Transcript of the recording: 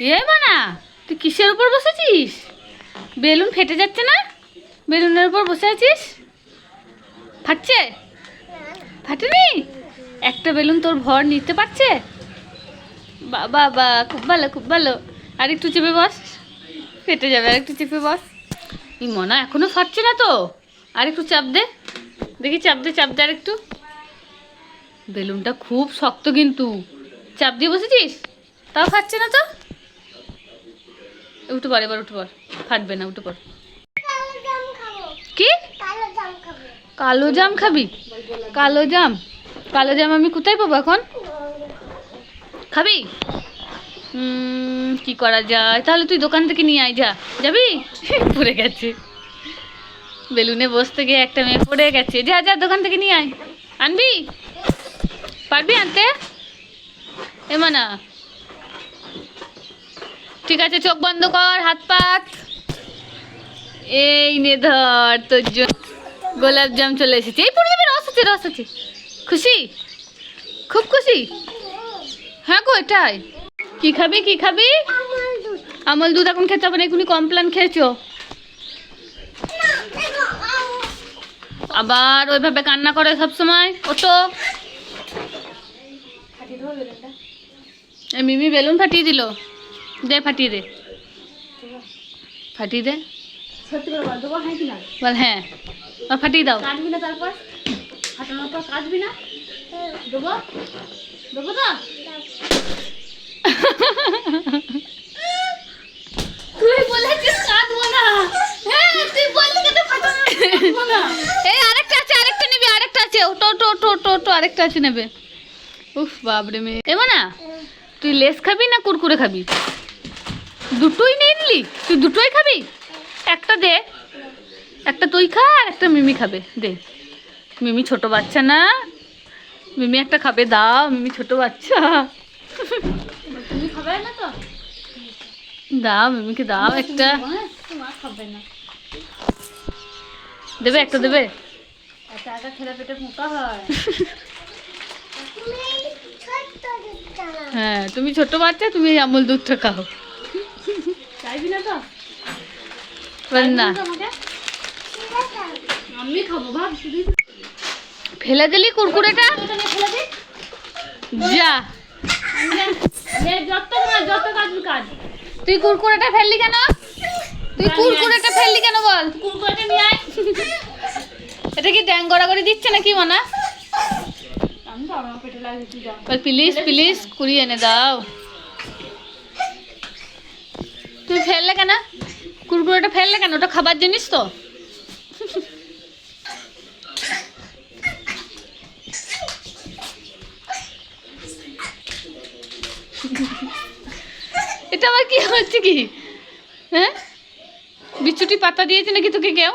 এ মানা, তুই কিসের উপর বসেছিস? বেলুন ফেটে যাচ্ছে না? বেলুনের উপর বসে আছিস? ফাটছে? ফাটেনি? একটা বেলুন তোর ভর নিতে পারছে? বাবা, বা, খুব ভালো খুব ভালো। আর একটু চেপে বস। ফেটে যাবে, আর একটু চেপে বস। এই মনা, এখনও ফাটছে না তো? আর একটু চাপ দে। দেখি চাপ দে চাপ দে আর একটু। বেলুনটা খুব শক্ত কিন্তু। চাপ দিয়ে বসেছিস? তাও ফাটছে না তো? উঠে পর এবার উঠে পর ফাটবে না, উঠে পর কি? কালো জাম খাবি? কালো জাম। কালো জাম আমি কোথায় পাবো এখন? খাবি? কি করা যায়? তাহলে তুই দোকান থেকে নিয়ে আয়, যা। যাবি? পড়ে গেছে। বেলুনে বসতে গিয়ে একটা মেয়ে পড়ে গেছে। যা যা, দোকান থেকে নিয়ে আয়। আনবি? পারবি আনতে? এমানা ঠিক আছে, চোখ বন্ধ কর, হাত পাত এই নে ধর তোর জন্য গোলাপ জাম চলে এসেছে। এই পড়ে যাবে, রস আছে রস আছে। খুশি? খুব খুশি? হ্যাঁ গো, এটাই। কি খাবি কি খাবি? আমল দুধ এখন খেতে হবে না, এখনই কমপ্লান খেয়েছো। আবার ওইভাবে কান্না করে সব সময় ওটো এই মিমি বেলুন ফাটিয়ে দিল। দে ফাটিয়ে দে। ফাটিয়ে দে। বল দেবো হ্যাঁ কি বল হ্যাঁ। আর ফাটিয়ে দাও। কাটবি না তারপর? ফাটানোর পর কাটবি না? দেবো? দেবো তো? তুই বলেছিস কাটবো না? হ্যাঁ তুই বললি কেন ফাটানো না? এই আরেকটা আছে আরেকটা নিবি আরেকটা আছে। ওটো ওটো ওটো ওটো ওটো আরেকটা আছে নেবে। উফ বাপরে মেয়ে। এমা না? তুই লেস খাবি না কুরকুরে খাবি? দুটোই নিয়ে নিলি তুই দুটোই খাবি? একটা দে। একটা তুই খা আর একটা মিমি খাবে। দে। মিমি ছোট বাচ্চা না। মিমি একটা খাবে দাও। মিমি ছোট বাচ্চা। তুমি খাবে না তো? দাও মিমিকে দাও একটা। খাবে না দেবে। একটা দেবে মোটা হয়। হ্যাঁ তুমি ছোট বাচ্চা তুমি আমল দুধটা খাও। চাইবি না তো? না। আমি খাব ভাব শুধু ফেলে দিলি কুরকুরেটা? যা। যত না যত কাজ কাজ। তুই কুরকুরেটা ফেললি কেন? তুই কুরকুরেটা ফেললি কেন বল? কুরকুরেটা নিয়ে আয়। এটা কি ড্যাং গড়াগড়ি দিচ্ছে নাকি মানা? প্লিজ প্লিজ কুড়ি এনে দাও। তুই ফেললে কেন? কুরকুরেটা ফেললে কেন? ওটা খাবার জিনিস তো। এটা আবার কি হচ্ছে কি? হ্যাঁ? বিচ্ছুটি পাতা দিয়েছে নাকি তোকে কেউ?